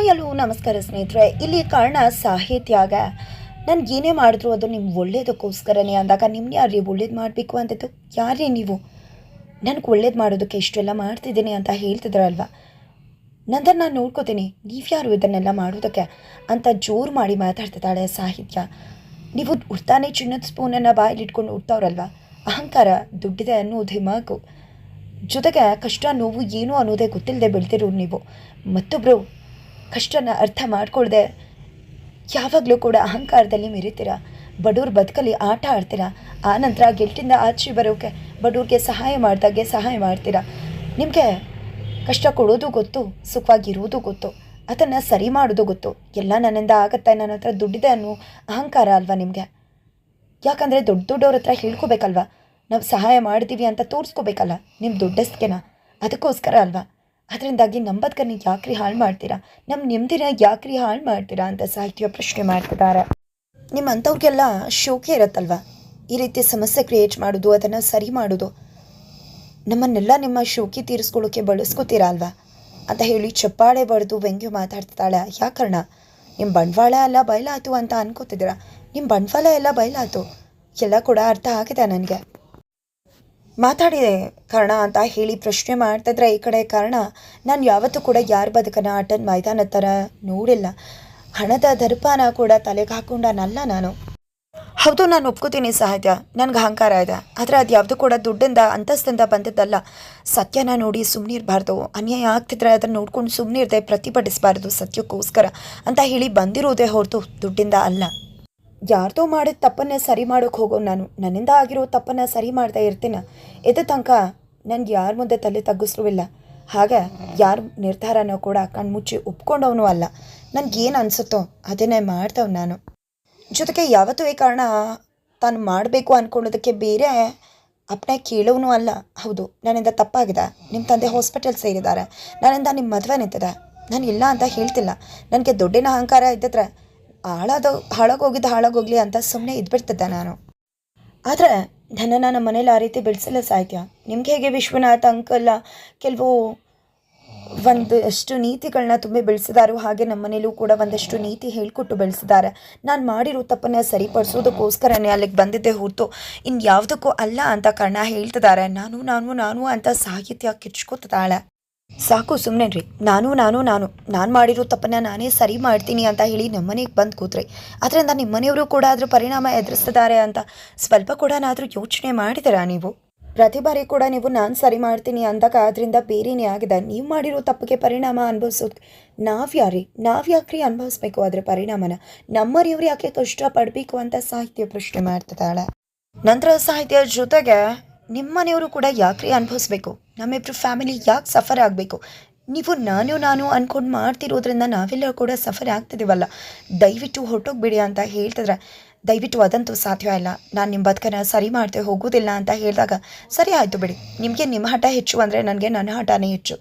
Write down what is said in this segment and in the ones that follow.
Hi hello ನಮಸ್ಕಾರ ಸ್ನೇಹಿತರೆ, ಇಲ್ಲಿ ಕಾರಣ ಸಾಹಿತ್ಯಾಗ ನನ್ಗೆ ಏನೇ ಮಾಡಿದ್ರು ಅದು ನಿಮ್ಮ ಒಳ್ಳೇದಕ್ಕೋಸ್ಕರನೇ ಅಂದಾಗ ನಿಮ್ಗೆ ಯಾರು ಒಳ್ಳೇದು ಮಾಡಬೇಕು ಅಂತಿದ್ದು? ಯಾರೇ ನೀವು? ನನಗೆ ಒಳ್ಳೇದು ಮಾಡೋದಕ್ಕೆ ಇಷ್ಟೆಲ್ಲ ಮಾಡ್ತಿದ್ದೀನಿ ಅಂತ ಹೇಳ್ತಿದ್ರಲ್ವ? ನಂತರ ನಾನು ನೋಡ್ಕೋತೀನಿ ನೀವ್ಯಾರು ಇದನ್ನೆಲ್ಲ ಮಾಡೋದಕ್ಕೆ ಅಂತ ಜೋರು ಮಾಡಿ ಮಾತಾಡ್ತಿದ್ದಾಳೆ ಸಾಹಿತ್ಯ. ನೀವು ಉಡ್ತಾನೆ ಚಿನ್ನದ ಸ್ಪೂನನ್ನು ಬಾಯಲ್ಲಿ ಇಟ್ಕೊಂಡು ಉಡ್ತಾವ್ರಲ್ವ? ಅಹಂಕಾರ ದುಡ್ಡಿದೆ ಅನ್ನೋದು ದಿಮಾಕು ಜೊತೆಗೆ ಕಷ್ಟ ನೋವು ಏನು ಅನ್ನೋದೇ ಗೊತ್ತಿಲ್ಲದೆ ಬೆಳ್ತಿರೋರು ನೀವು. ಮತ್ತೊಬ್ಬರು ಕಷ್ಟನ ಅರ್ಥ ಮಾಡ್ಕೊಳ್ದೆ. ಯಾವಾಗಲೂ ಕೂಡ ಅಹಂಕಾರದಲ್ಲಿ ಮೆರೀತೀರ. ಬಡವ್ರ ಬದುಕಲ್ಲಿ ಆಟ ಆಡ್ತೀರಾ. ಆ ನಂತರ ಗೆಲ್ಟಿಂದ ಆಚೆ ಬರೋಕೆ ಬಡವ್ರಿಗೆ ಸಹಾಯ ಮಾಡಿದಾಗೆ ಸಹಾಯ ಮಾಡ್ತೀರಾ. ನಿಮಗೆ ಕಷ್ಟ ಕೊಡೋದು ಗೊತ್ತು ಸುಖವಾಗಿರೋದು ಗೊತ್ತು. ಅದನ್ನು ಸರಿ ಮಾಡೋದು ಗೊತ್ತು. ಎಲ್ಲ ನನ್ನಿಂದ ಆಗುತ್ತೆ, ನನ್ನ ಹತ್ರ ದುಡ್ಡಿದೆ ಅನ್ನೋ ಅಹಂಕಾರ ಅಲ್ವಾ ನಿಮಗೆ? ಯಾಕಂದರೆ ದೊಡ್ಡ ದೊಡ್ಡವ್ರ ಹತ್ರ ಹೇಳ್ಕೊಬೇಕಲ್ವಾ? ನಾವು ಸಹಾಯ ಮಾಡ್ತೀವಿ ಅಂತ ತೋರಿಸ್ಕೋಬೇಕಲ್ಲ ನಿಮ್ಮ ದುಡ್ಡಸ್ಕೆನ ಅದಕ್ಕೋಸ್ಕರ ಅಲ್ವಾ? ಅದರಿಂದಾಗಿ ನಂಬದ್ಕನ್ನ ಬದುಕನ್ನು ಯಾಕ್ರಿ ಹಾಳು ಮಾಡ್ತೀರಾ? ನಮ್ಮ ನೆಮ್ಮದಿನ ಯಾಕ್ರಿ ಹಾಳು ಮಾಡ್ತೀರಾ ಅಂತ ಸಾಹಿತ್ಯ ಪ್ರಶ್ನೆ ಮಾಡ್ತಿದ್ದಾರೆ. ನಿಮ್ಮಂಥವ್ರಿಗೆಲ್ಲ ಶೋಕೆ ಇರತ್ತಲ್ವ? ಈ ರೀತಿ ಸಮಸ್ಯೆ ಕ್ರಿಯೇಟ್ ಮಾಡೋದು, ಅದನ್ನು ಸರಿ ಮಾಡೋದು. ನಮ್ಮನ್ನೆಲ್ಲ ನಿಮ್ಮ ಶೋಕಿ ತೀರಿಸ್ಕೊಳ್ಳೋಕೆ ಬಳಸ್ಕೋತೀರಾ ಅಲ್ವಾ? ಅಂತ ಹೇಳಿ ಚಪ್ಪಾಳೆ ಬಡ್ದು ವ್ಯಂಗ್ಯ ಮಾತಾಡ್ತಿದ್ದಾಳೆ. ಯಾಕರ್ಣ ನಿಮ್ಮ ಬಂಡವಾಳ ಎಲ್ಲ ಬಯಲಾಯಿತು ಅಂತ ಅನ್ಕೋತಿದ್ದೀರಾ? ನಿಮ್ಮ ಬಂಡವಾಳ ಎಲ್ಲ ಬಯಲಾಯಿತು ಎಲ್ಲ ಕೂಡ ಅರ್ಥ ಆಗಿದೆ ನನಗೆ. ಮಾತಾಡಿದೆ, ಕಾರಣ ಅಂತ ಹೇಳಿ ಪ್ರಶ್ನೆ ಮಾಡ್ತಿದ್ರೆ ಈ ಕಡೆ ಕಾರಣ, ನಾನು ಯಾವತ್ತೂ ಕೂಡ ಯಾರ ಬದುಕನ ಆಟದ ಮೈದಾನ ಥರ ನೋಡಿಲ್ಲ. ಹಣದ ದರ್ಪಾನ ಕೂಡ ತಲೆಗೆ ಹಾಕೊಂಡನಲ್ಲ ನಾನು. ಹೌದು, ನಾನು ಒಪ್ಕೋತೀನಿ ಸಾಹಿತ್ಯ ನನಗೆ ಅಹಂಕಾರ ಇದೆ. ಆದರೆ ಅದು ಯಾವುದು ಕೂಡ ದುಡ್ಡಿಂದ, ಅಂತಸ್ತಿಂದ ಬಂದಿದ್ದಲ್ಲ. ಸತ್ಯನ ನೋಡಿ ಸುಮ್ಮನಿರಬಾರ್ದು ಅನ್ಯಾಯ ಆಗ್ತಿದ್ರೆ ಅದನ್ನು ನೋಡ್ಕೊಂಡು ಸುಮ್ಮನಿರದೆ ಪ್ರತಿಭಟಿಸಬಾರ್ದು ಸತ್ಯಕ್ಕೋಸ್ಕರ ಅಂತ ಹೇಳಿ ಬಂದಿರೋದೇ ಹೊರತು ದುಡ್ಡಿಂದ ಅಲ್ಲ. ಯಾರ್ದೋ ಮಾಡಿದ ತಪ್ಪನ್ನ ಸರಿ ಮಾಡೋಕೆ ಹೋಗೋ ನಾನು, ನನ್ನಿಂದ ಆಗಿರೋ ತಪ್ಪನ್ನು ಸರಿ ಮಾಡ್ತಾ ಇರ್ತೀನ? ಎದ ತನಕ ನನಗೆ ಯಾರ ಮುಂದೆ ತಲೆ ತಗ್ಗಿಸ್ರೂ ಇಲ್ಲ. ಹಾಗೆ ಯಾರ ನಿರ್ಧಾರನೂ ಕೂಡ ಕಣ್ಮುಚ್ಚಿ ಒಪ್ಕೊಂಡವನು ಅಲ್ಲ. ನನಗೇನು ಅನಿಸುತ್ತೋ ಅದನ್ನೇ ಮಾಡ್ತವ್ ನಾನು. ಜೊತೆಗೆ ಯಾವತ್ತೂ ಈ ಕಾರಣ ತಾನು ಮಾಡಬೇಕು ಅಂದ್ಕೊಳ್ಳೋದಕ್ಕೆ ಬೇರೆ ಅಪ್ಪಣೆ ಕೇಳೋನು ಅಲ್ಲ. ಹೌದು, ನನ್ನಿಂದ ತಪ್ಪಾಗಿದೆ. ನಿಮ್ಮ ತಂದೆ ಹಾಸ್ಪಿಟಲ್ ಸೇರಿದ್ದಾರೆ. ನನ್ನಿಂದ ನಿಮ್ಮ ಮದುವೆ ನಿಂತಿದೆ. ನಾನು ಇಲ್ಲ ಅಂತ ಹೇಳ್ತಿಲ್ಲ. ನನಗೆ ದುಡ್ಡಿನ ಅಹಂಕಾರ ಇದ್ದಿದ್ರೆ ಹಾಳಾದ, ಹಾಳಾಗೋಗಿದ್ದು, ಹಾಳಾಗೋಗ್ಲಿ ಅಂತ ಸುಮ್ಮನೆ ಇದ್ಬಿಡ್ತಿದ್ದೆ ನಾನು. ಆದರೆ ನನ್ನನ್ನು ನಮ್ಮ ಮನೇಲಿ ಆ ರೀತಿ ಬೆಳೆಸಲ್ಲ ಸಾಹಿತ್ಯ. ನಿಮ್ಗೆ ಹೇಗೆ ವಿಶ್ವನಾಥ್ ಅಂಕಲ್ಲ ಕೆಲವು ಒಂದಷ್ಟು ನೀತಿಗಳನ್ನ ತುಂಬಿ ಬೆಳೆಸಿದಾರೋ ಹಾಗೆ ನಮ್ಮ ಮನೇಲೂ ಕೂಡ ಒಂದಷ್ಟು ನೀತಿ ಹೇಳ್ಕೊಟ್ಟು ಬೆಳೆಸಿದ್ದಾರೆ ನಾನು ಮಾಡಿರೋ ತಪ್ಪನ್ನು ಸರಿಪಡಿಸೋದಕ್ಕೋಸ್ಕರನೇ ಅಲ್ಲಿಗೆ ಬಂದಿದ್ದೆ ಹೊರತು ಇನ್ನು ಯಾವುದಕ್ಕೂ ಅಲ್ಲ ಅಂತ ಕರ್ಣ ಹೇಳ್ತಿದ್ದಾರೆ ನಾನು ನಾನು ನಾನು ಅಂತ ಸಾಹಿತ್ಯ ಕಿಚ್ಕೋತಿದ್ದಾಳೆ. ಸಾಕು ಸುಮ್ಮನೆ ರೀ ನಾನು ನಾನು ನಾನು. ನಾನು ಮಾಡಿರೋ ತಪ್ಪನ್ನ ನಾನೇ ಸರಿ ಮಾಡ್ತೀನಿ ಅಂತ ಹೇಳಿ ನಮ್ಮನೆಗೆ ಬಂದು ಕೂತ್ರಿ. ಅದರಿಂದ ನಿಮ್ಮನೆಯವರು ಕೂಡ ಅದ್ರ ಪರಿಣಾಮ ಎದುರಿಸ್ತಿದ್ದಾರೆ ಅಂತ ಸ್ವಲ್ಪ ಕೂಡ ಕೂಡನಾದರೂ ಯೋಚನೆ ಮಾಡಿದ್ದೀರಾ ನೀವು? ಪ್ರತಿ ಬಾರಿ ಕೂಡ ನೀವು ನಾನು ಸರಿ ಮಾಡ್ತೀನಿ ಅಂದಾಗ ಅದರಿಂದ ಬೇರೆನೇ ಆಗಿದೆ. ನೀವು ಮಾಡಿರೋ ತಪ್ಪಿಗೆ ಪರಿಣಾಮ ಅನುಭವಿಸೋದು ನಾವು ಯಾರಿ ನಾವು ಯಾಕ್ರಿ ಅನುಭವಿಸ್ಬೇಕು ಅದರ ಪರಿಣಾಮನ? ನಮ್ಮರಿಯವ್ರು ಯಾಕೆ ಕಷ್ಟಪಡಬೇಕು ಅಂತ ಸಾಹಿತ್ಯ ಪ್ರಶ್ನೆ ಮಾಡ್ತಿದ್ದಾಳೆ? ನಂತರ ಸಾಹಿತ್ಯ ಜೊತೆಗೆ ನಿಮ್ಮ ಮನೆಯವರು ಕೂಡ ಯಾಕ್ರಿ ಅನುಭವಿಸ್ಬೇಕು? ನಮ್ಮಿಬ್ರು ಫ್ಯಾಮಿಲಿ ಯಾಕೆ ಸಫರ್ ಆಗಬೇಕು? ನೀವು, ನಾನು ನಾನು ಅಂದ್ಕೊಂಡು ಮಾಡ್ತಿರೋದ್ರಿಂದ ನಾವೆಲ್ಲ ಕೂಡ ಸಫರ್ ಆಗ್ತಿದ್ದೀವಲ್ಲ ದಯವಿಟ್ಟು ಹೊರಟೋಗ್ಬಿಡಿ ಅಂತ ಹೇಳ್ತಿದ್ರೆ, ದಯವಿಟ್ಟು ಅದಂತೂ ಸಾಧ್ಯ ಇಲ್ಲ. ನಾನು ನಿಮ್ಮ ಬದುಕನ್ನು ಸರಿ ಮಾಡ್ತೇವೆ ಹೋಗೋದಿಲ್ಲ ಅಂತ ಹೇಳಿದಾಗ, ಸರಿ ಆಯಿತು ಬಿಡಿ. ನಿಮಗೆ ನಿಮ್ಮ ಹಠ ಹೆಚ್ಚು ಅಂದರೆ ನನಗೆ ನನ್ನ ಹಠನೇ ಹೆಚ್ಚು.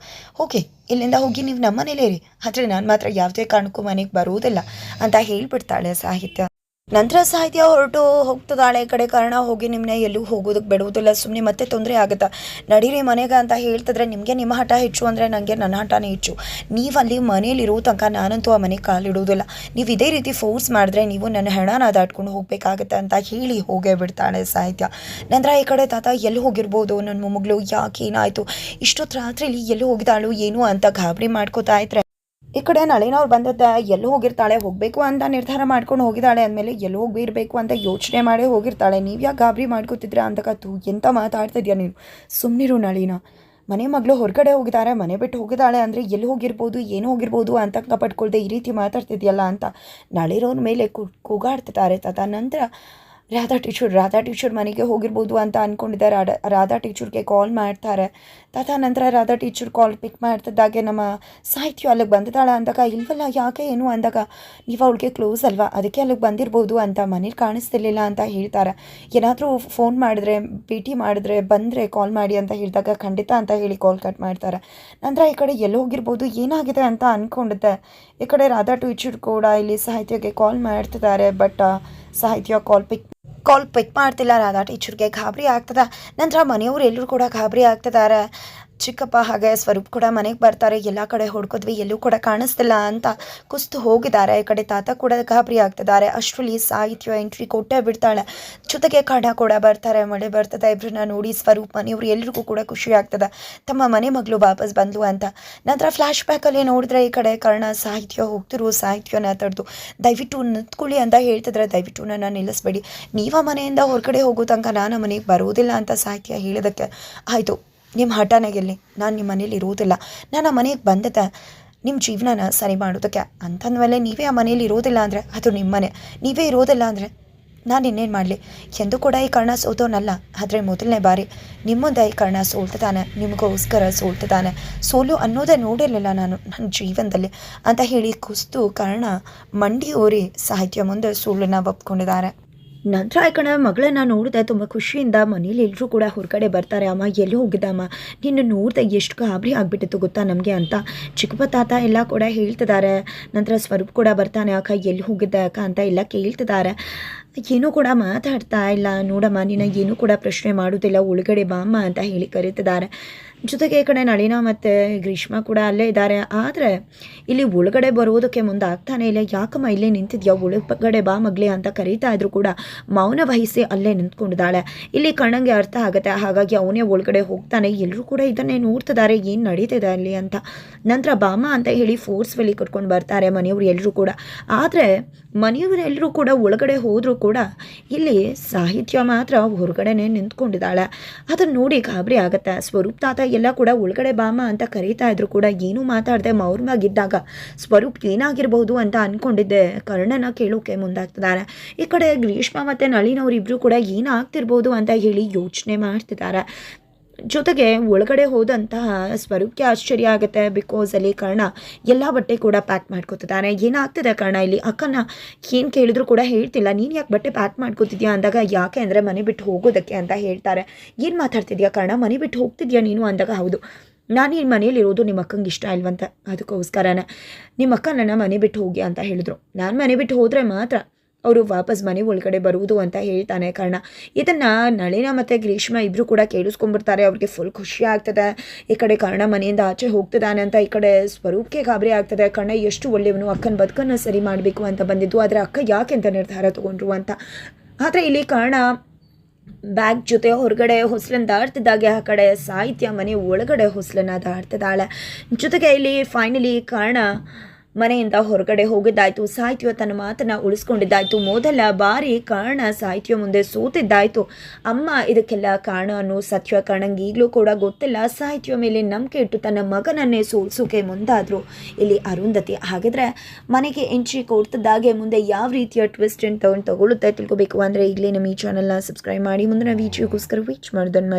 ಓಕೆ, ಇಲ್ಲಿಂದ ಹೋಗಿ ನೀವು ನಮ್ಮನೇಲೇ ಇರಿ. ಆದರೆ ನಾನು ಮಾತ್ರ ಯಾವುದೇ ಕಾರಣಕ್ಕೂ ಮನೆಗೆ ಬರುವುದಿಲ್ಲ ಅಂತ ಹೇಳಿಬಿಡ್ತಾಳೆ ಸಾಹಿತ್ಯ. ನಂತರ ಸಾಹಿತ್ಯ ಹೊರಟು ಹೋಗ್ತದಾಳೆ ಕಡೆ ಕಾರಣ ಹೋಗಿ ನಿಮ್ಮನ್ನ ಎಲ್ಲೂ ಹೋಗೋದಕ್ಕೆ ಬಿಡುವುದಿಲ್ಲ. ಸುಮ್ಮನೆ ಮತ್ತೆ ತೊಂದರೆ ಆಗುತ್ತಾ? ನಡೀರಿ ಮನೆಗೆ ಅಂತ ಹೇಳ್ತಿದ್ರೆ ನಿಮಗೆ ನಿಮ್ಮ ಹಠ ಹೆಚ್ಚು ಅಂದರೆ ನನಗೆ ನನ್ನ ಹಠನೇ ಹೆಚ್ಚು. ನೀವು ಅಲ್ಲಿ ಮನೇಲಿರೋ ತನಕ ನಾನಂತೂ ಆ ಮನೆಗೆ ಕಾಲಿಡುವುದಿಲ್ಲ. ನೀವು ಇದೇ ರೀತಿ ಫೋರ್ಸ್ ಮಾಡಿದ್ರೆ ನೀವು ನನ್ನ ಹೆಣನ ದಾಟ್ಕೊಂಡು ಹೋಗಬೇಕಾಗತ್ತೆ ಅಂತ ಹೇಳಿ ಹೋಗೇ ಬಿಡ್ತಾಳೆ ಸಾಹಿತ್ಯ. ನಂತರ ಈ ಕಡೆ ತಾತ ಎಲ್ಲಿ ಹೋಗಿರ್ಬೋದು? ನನ್ನ ಮೊಮ್ಮಗಳು ಯಾಕೆ ಏನಾಯಿತು? ಇಷ್ಟೊತ್ತು ರಾತ್ರಿಲಿ ಎಲ್ಲಿ ಹೋಗಿದ್ದಾಳು? ಏನು ಅಂತ ಗಾಬರಿ ಮಾಡ್ಕೋತಾ ಇದ್ರೆ ಈ ಕಡೆ ನಳಿನವ್ರು ಬಂದದ್ದ ಎಲ್ಲಿ ಹೋಗಿರ್ತಾಳೆ, ಹೋಗಬೇಕು ಅಂತ ನಿರ್ಧಾರ ಮಾಡ್ಕೊಂಡು ಹೋಗಿದ್ದಾಳೆ ಅಂದಮೇಲೆ ಎಲ್ಲಿ ಹೋಗಿರ್ಬೇಕು ಅಂತ ಯೋಚನೆ ಮಾಡಿ ಹೋಗಿರ್ತಾಳೆ. ನೀವು ಯಾಕೆ ಗಾಬರಿ ಮಾಡ್ಕೋತಿದ್ರ ಅಂತಕತ್ತು ಎಂತ ಮಾತಾಡ್ತಿದ್ಯಾ ನೀನು? ಸುಮ್ಮನಿರು ನಳಿನ. ಮನೆ ಮಗಳು ಹೊರಗಡೆ ಹೋಗಿದ್ದಾರೆ ಮನೆ ಬಿಟ್ಟು ಹೋಗಿದ್ದಾಳೆ ಅಂದರೆ ಎಲ್ಲಿ ಹೋಗಿರ್ಬೋದು, ಏನು ಹೋಗಿರ್ಬೋದು ಅಂತ ಪಟ್ಕೊಳ್ದೆ ಈ ರೀತಿ ಮಾತಾಡ್ತಿದ್ಯಲ್ಲ ಅಂತ ನಳಿರೋನ ಮೇಲೆ ಕೂಗಾಡ್ತಿದ್ದಾರೆ ತದ ನಂತರ ರಾಧಾ ಟೀಚರ್ ರಾಧಾ ಟೀಚರ್ ಮನೆಗೆ ಹೋಗಿರ್ಬೋದು ಅಂತ ಅಂದ್ಕೊಂಡಿದ್ದಾರೆ ರಾಧಾ ರಾಧಾ ಟೀಚರ್ಗೆ ಕಾಲ್ ಮಾಡ್ತಾರೆ. ತದನಂತರ ರಾಧಾ ಟೀಚರ್ ಕಾಲ್ ಪಿಕ್ ಮಾಡ್ತಿದ್ದಾಗೆ ನಮ್ಮ ಸಾಹಿತ್ಯ ಅಲ್ಲಿಗೆ ಬಂದಿದ್ದಾಳೆ ಅಂದಾಗ, ಇಲ್ವಲ್ಲ, ಯಾಕೆ, ಏನು ಅಂದಾಗ, ನೀವು ಅವಳಿಗೆ ಕ್ಲೋಸ್ ಅಲ್ವಾ? ಅದಕ್ಕೆ ಅಲ್ಲಿಗೆ ಬಂದಿರ್ಬೋದು ಅಂತ ಮನೇಲಿ ಕಾಣಿಸ್ತಿರ್ಲಿಲ್ಲ ಅಂತ ಹೇಳ್ತಾರೆ. ಏನಾದರೂ ಫೋನ್ ಮಾಡಿದ್ರೆ, ಭೇಟಿ ಮಾಡಿದ್ರೆ, ಬಂದರೆ ಕಾಲ್ ಮಾಡಿ ಅಂತ ಹೇಳಿದಾಗ ಖಂಡಿತ ಅಂತ ಹೇಳಿ ಕಾಲ್ ಕಟ್ ಮಾಡ್ತಾರೆ. ನಂತರ ಈ ಕಡೆ ಎಲ್ಲಿ ಹೋಗಿರ್ಬೋದು, ಏನಾಗಿದೆ ಅಂತ ಅಂದ್ಕೊಂಡಿದ್ದೆ ಈ ಕಡೆ ರಾಧಾ ಟೀಚರ್ ಕೂಡ ಇಲ್ಲಿ ಸಾಹಿತ್ಯಕ್ಕೆ ಕಾಲ್ ಮಾಡ್ತಿದ್ದಾರೆ ಬಟ್ ಸಾಹಿತ್ಯ ಕಾಲ್ ಪಿಕ್ ಕಾಲ್ ಪಿಕ್ ಮಾಡ್ತಿಲ್ಲ ರಾಧಾ ಟೀಚರ್ಗೆ ಗಾಬರಿ ಆಗ್ತದ. ನಂತರ ಮನೆಯವ್ರು ಎಲ್ಲರೂ ಕೂಡ ಗಾಬರಿ ಆಗ್ತಿದ್ದಾರೆ ಚಿಕ್ಕಪ್ಪ ಹಾಗೆ ಸ್ವರೂಪ್ ಕೂಡ ಮನೆಗೆ ಬರ್ತಾರೆ. ಎಲ್ಲ ಕಡೆ ಹೊಡ್ಕೋದ್ವಿ. ಎಲ್ಲೂ ಕೂಡ ಕಾಣಿಸ್ತಿಲ್ಲ ಅಂತ ಕುಸ್ತು ಹೋಗಿದ್ದಾರೆ. ಈ ಕಡೆ ತಾತ ಕೂಡ ಗಾಬರಿ ಆಗ್ತಿದ್ದಾರೆ. ಅಷ್ಟರಲ್ಲಿ ಸಾಹಿತ್ಯ ಎಂಟ್ರಿ ಕೊಟ್ಟೇ ಬಿಡ್ತಾಳೆ. ಜೊತೆಗೆ ಕಡ ಕೂಡ ಬರ್ತಾರೆ. ಮಳೆ ಬರ್ತದೆ. ಇಬ್ಬರನ್ನ ನೋಡಿ ಸ್ವರೂಪ್ ಮನೆಯವರು ಎಲ್ರಿಗೂ ಕೂಡ ಖುಷಿ ಆಗ್ತದೆ. ತಮ್ಮ ಮನೆ ಮಗಳು ವಾಪಸ್ ಬಂದ್ಲು ಅಂತ. ನಂತರ ಫ್ಲ್ಯಾಶ್ ಬ್ಯಾಕಲ್ಲಿ ನೋಡಿದ್ರೆ ಈ ಕಡೆ ಕರ್ಣ ಸಾಹಿತ್ಯ ಹೋಗ್ತಿರು. ಸಾಹಿತ್ಯನ ತಡೆದು, ದಯವಿಟ್ಟು ನಿಂತ್ಕೊಳ್ಳಿ ಅಂತ ಹೇಳ್ತಿದ್ರೆ, ದಯವಿಟ್ಟು ನನ್ನ ನಿಲ್ಲಿಸ್ಬೇಡಿ. ನೀವ ಮನೆಯಿಂದ ಹೊರಗಡೆ ಹೋಗೋ ತನಕ ನಾನು ಮನೆಗೆ ಬರೋದಿಲ್ಲ ಅಂತ ಸಾಹಿತ್ಯ ಹೇಳಿದಕ್ಕೆ, ಆಯಿತು ನಿಮ್ಮ ಹಠನೇ ಗೆಲ್ಲಿ ನಾನು ನಿಮ್ಮ ಮನೇಲಿ ಇರೋದಿಲ್ಲ. ನಾನು ಆ ಮನೆಗೆ ಬಂದದ ನಿಮ್ಮ ಜೀವನನ ಸರಿ ಮಾಡೋದಕ್ಕೆ. ಅಂತಂದಮೇಲೆ ನೀವೇ ಆ ಮನೇಲಿ ಇರೋದಿಲ್ಲ ಅಂದರೆ ಅದು ನಿಮ್ಮ ಮನೆ. ನೀವೇ ಇರೋದಿಲ್ಲ ಅಂದರೆ ನಾನು ಇನ್ನೇನು ಮಾಡಲಿ? ಎಂದು ಕೂಡ ಈ ಕರ್ಣ ಸೋತೋನಲ್ಲ. ಆದರೆ ಮೊದಲನೇ ಬಾರಿ ನಿಮ್ಮ ಮುಂದೆ ಈ ಕರ್ಣ ಸೋಲ್ತಿದ್ದಾನೆ ನಿಮಗೋಸ್ಕರ ಸೋಲ್ತಿದ್ದಾನೆ ಸೋಲು ಅನ್ನೋದೇ ನೋಡಿರಲಿಲ್ಲ ನಾನು ನನ್ನ ಜೀವನದಲ್ಲಿ. ಅಂತ ಹೇಳಿ ಕುಸ್ತು ಕರ್ಣ ಮಂಡಿ ಓರಿ ಸಾಹಿತ್ಯ ಮುಂದೆ ಸೋಲನ್ನು ಒಪ್ಕೊಂಡಿದ್ದಾರೆ. ನಂತರ ಈ ಕಣ ಮಗಳನ್ನ ನೋಡಿದೆ ತುಂಬ ಖುಷಿಯಿಂದ ಮನೇಲಿ ಎಲ್ಲರೂ ಕೂಡ ಹೊರಗಡೆ ಬರ್ತಾರೆ, ಅಮ್ಮ ಎಲ್ಲಿ ಹೋಗಿದ್ದಮ್ಮ ನಿನ್ನ ನೋಡಿದೆ ಎಷ್ಟು ಗಾಬರಿ ಆಗಿಬಿಟ್ಟಿತ್ತು ಗೊತ್ತಾ ನಮಗೆ ಅಂತ ಚಿಕ್ಕಪ್ಪ ತಾತ ಎಲ್ಲ ಕೂಡ ಹೇಳ್ತಿದ್ದಾರೆ. ನಂತರ ಸ್ವರೂಪ್ ಕೂಡ ಬರ್ತಾನೆ, ಅಕ್ಕ ಎಲ್ಲಿ ಹೋಗಿದ್ದೆ ಅಕ್ಕ? ಅಂತ ಎಲ್ಲ ಕೇಳ್ತಿದ್ದಾರೆ. ಏನೂ ಕೂಡ ಮಾತಾಡ್ತಾ ಇಲ್ಲ. ನೋಡಮ್ಮ ನಿನ್ನ ಏನೂ ಕೂಡ ಪ್ರಶ್ನೆ ಮಾಡೋದಿಲ್ಲ, ಒಳಗಡೆ ಬಾಮ್ಮ ಅಂತ ಹೇಳಿ ಕರೀತಿದ್ದಾರೆ. ಜೊತೆಗೆ ಈ ಕಡೆ ನಳಿನ ಮತ್ತು ಗ್ರೀಷ್ಮ ಕೂಡ ಅಲ್ಲೇ ಇದ್ದಾರೆ. ಆದರೆ ಇಲ್ಲಿ ಒಳಗಡೆ ಬರೋದಕ್ಕೆ ಮುಂದೆ ಆಗ್ತಾನೆ ಇಲ್ಲ. ಯಾಕಮ್ಮ ಇಲ್ಲೇ ನಿಂತಿದ್ಯಾ? ಒಳಗಡೆ ಬಾ ಮಗ್ಲಿ ಅಂತ ಕರೀತಾ ಇದ್ರು ಕೂಡ ಮೌನ ವಹಿಸಿ ಅಲ್ಲೇ ನಿಂತ್ಕೊಂಡಿದ್ದಾಳೆ. ಇಲ್ಲಿ ಕಣ್ಣಂಗೆ ಅರ್ಥ ಆಗುತ್ತೆ. ಹಾಗಾಗಿ ಅವನೇ ಒಳಗಡೆ ಹೋಗ್ತಾನೆ. ಎಲ್ಲರೂ ಕೂಡ ಇದನ್ನೇ ನೋಡ್ತಿದ್ದಾರೆ. ಏನು ನಡೀತಿದೆ ಅಲ್ಲಿ ಅಂತ. ನಂತರ ಬಾಮ ಅಂತ ಹೇಳಿ ಫೋರ್ಸ್ಫುಲಿ ಕಟ್ಕೊಂಡು ಬರ್ತಾರೆ ಮನೆಯವರು ಎಲ್ಲರೂ ಕೂಡ. ಆದರೆ ಮನೆಯವರೆಲ್ಲರೂ ಕೂಡ ಒಳಗಡೆ ಹೋದರೂ ಕೂಡ ಇಲ್ಲಿ ಸಾಹಿತ್ಯ ಮಾತ್ರ ಹೊರಗಡೆನೆ ನಿಂತ್ಕೊಂಡಿದ್ದಾಳೆ. ಅದನ್ನು ನೋಡಿ ಗಾಬರಿ ಆಗುತ್ತೆ. ಸ್ವರೂಪ್ ತಾತ ಎಲ್ಲ ಕೂಡ ಒಳಗಡೆ ಬಾಮ ಅಂತ ಕರೀತಾ ಇದ್ರು ಕೂಡ ಏನೂ ಮಾತಾಡದೆ ಮೌರ್ಮಾಗಿದ್ದಾಗ ಸ್ವರೂಪ್ ಏನಾಗಿರ್ಬೋದು ಅಂತ ಅಂದ್ಕೊಂಡಿದ್ದೆ ಕರ್ಣನ ಕೇಳೋಕೆ ಮುಂದಾಗ್ತಿದ್ದಾರೆ. ಈ ಕಡೆ ಗ್ರೀಷ್ಮ ಮತ್ತು ನಳಿನವರಿಬ್ಬರು ಕೂಡ ಏನಾಗ್ತಿರ್ಬೋದು ಅಂತ ಹೇಳಿ ಯೋಚನೆ ಮಾಡ್ತಿದ್ದಾರೆ. ಜೊತೆಗೆ ಒಳಗಡೆ ಹೋದಂತಹ ಸ್ವರೂಪಕ್ಕೆ ಆಶ್ಚರ್ಯ ಆಗುತ್ತೆ ಬಿಕಾಸ್ ಅಲ್ಲಿ ಕರ್ಣ ಎಲ್ಲ ಬಟ್ಟೆ ಕೂಡ ಪ್ಯಾಕ್ ಮಾಡ್ಕೋತಿದ್ದಾನೆ. ಏನಾಗ್ತಿದೆ ಕರ್ಣ ಇಲ್ಲಿ? ಅಕ್ಕನ ಏನು ಕೇಳಿದ್ರು ಕೂಡ ಹೇಳ್ತಿಲ್ಲ. ನೀನು ಯಾಕೆ ಬಟ್ಟೆ ಪ್ಯಾಕ್ ಮಾಡ್ಕೋತಿದ್ಯಾ? ಅಂದಾಗ ಯಾಕೆ ಅಂದರೆ ಮನೆ ಬಿಟ್ಟು ಹೋಗೋದಕ್ಕೆ ಅಂತ ಹೇಳ್ತಾರೆ. ಏನು ಮಾತಾಡ್ತಿದ್ಯಾ ಕರ್ಣ? ಮನೆ ಬಿಟ್ಟು ಹೋಗ್ತಿದ್ಯಾ ನೀನು? ಅಂದಾಗ ಹೌದು. ನಾನು ಈ ಮನೇಲಿರೋದು ನಿಮ್ಮ ಅಕ್ಕಂಗೆ ಇಷ್ಟ ಇಲ್ವಂತ. ಅದಕ್ಕೋಸ್ಕರನೇ. ನಿಮ್ಮ ಅಕ್ಕ ನನ್ನ ಮನೆ ಬಿಟ್ಟು ಹೋಗಿ ಅಂತ ಹೇಳಿದ್ರು. ನಾನು ಮನೆ ಬಿಟ್ಟು ಹೋದರೆ ಮಾತ್ರ ಅವರು ವಾಪಸ್ ಮನೆ ಒಳಗಡೆ ಬರುವುದು ಅಂತ ಹೇಳ್ತಾನೆ ಕಾರಣ. ಇದನ್ನು ನಳಿನ ಮತ್ತು ಗ್ರೀಷ್ಮ ಇಬ್ಬರು ಕೂಡ ಕೇಳಿಸ್ಕೊಂಡ್ಬಿಡ್ತಾರೆ. ಅವ್ರಿಗೆ ಫುಲ್ ಖುಷಿ ಆಗ್ತದೆ. ಈ ಕಡೆ ಕರ್ಣ ಮನೆಯಿಂದ ಆಚೆ ಹೋಗ್ತಿದ್ದಾನೆ ಅಂತ ಈ ಕಡೆ ಸ್ವರೂಪಕ್ಕೆ ಗಾಬರಿ ಆಗ್ತದೆ. ಕರ್ಣ ಎಷ್ಟು ಒಳ್ಳೆಯವನು, ಅಕ್ಕನ ಬದುಕನ್ನು ಸರಿ ಮಾಡಬೇಕು ಅಂತ ಬಂದಿದ್ದು. ಆದರೆ ಅಕ್ಕ ಯಾಕೆ ಅಂತ ನಿರ್ಧಾರ ತಗೊಂಡ್ರು ಅಂತ. ಆದರೆ ಇಲ್ಲಿ ಕಾರಣ ಬ್ಯಾಗ್ ಜೊತೆ ಹೊರಗಡೆ ಹೊಸಲನ್ನು ದಾಡ್ತಿದ್ದಾಗೆ ಆ ಕಡೆ ಸಾಹಿತ್ಯ ಮನೆ ಒಳಗಡೆ ಹೊಸಲನ್ನು ದಾಡ್ತಿದ್ದಾಳೆ ಜೊತೆಗೆ ಇಲ್ಲಿ ಫೈನಲಿ ಕಾರಣ ಮನೆಯಿಂದ ಹೊರಗಡೆ ಹೋಗಿದ್ದಾಯ್ತು. ಸಾಹಿತ್ಯ ತನ್ನ ಮಾತನ್ನ ಉಳಿಸ್ಕೊಂಡಿದ್ದಾಯ್ತು. ಮೊದಲ ಬಾರಿ ಕಾರಣ ಸಾಹಿತ್ಯ ಮುಂದೆ ಸೋತಿದ್ದಾಯ್ತು. ಅಮ್ಮ ಇದಕ್ಕೆಲ್ಲ ಕಾರಣ ಅನ್ನೋ ಸತ್ಯ ಕಾರಣಂಗೆ ಈಗಲೂ ಕೂಡ ಗೊತ್ತಿಲ್ಲ. ಸಾಹಿತ್ಯ ಮೇಲೆ ನಂಬಿಕೆ ಇಟ್ಟು ತನ್ನ ಮಗನನ್ನೇ ಸೋಲ್ಸೋಕೆ ಮುಂದಾದ್ರು. ಇಲ್ಲಿ ಅರುಂಧತಿ. ಹಾಗಿದ್ರೆ ಮನೆಗೆ ಎಂಟ್ರಿ ಕೊಡ್ತಿದ್ದಾಗೆ ಮುಂದೆ ಯಾವ ರೀತಿಯ ಟ್ವಿಸ್ಟ್ ತಗೊಂಡು ತಗೊಳ್ಳುತ್ತೆ ತಿಳ್ಕೊಬೇಕು. ಅಂದರೆ ಈಗಲೇ ನಮ್ಮ ಈ ಚಾನಲ್ನ ಸಬ್ಸ್ಕ್ರೈಬ್ ಮಾಡಿ. ಮುಂದಿನ ವೀಡಿಯೋಗೋಸ್ಕರ ವೀಚ್ ಮಾಡೋದನ್ನು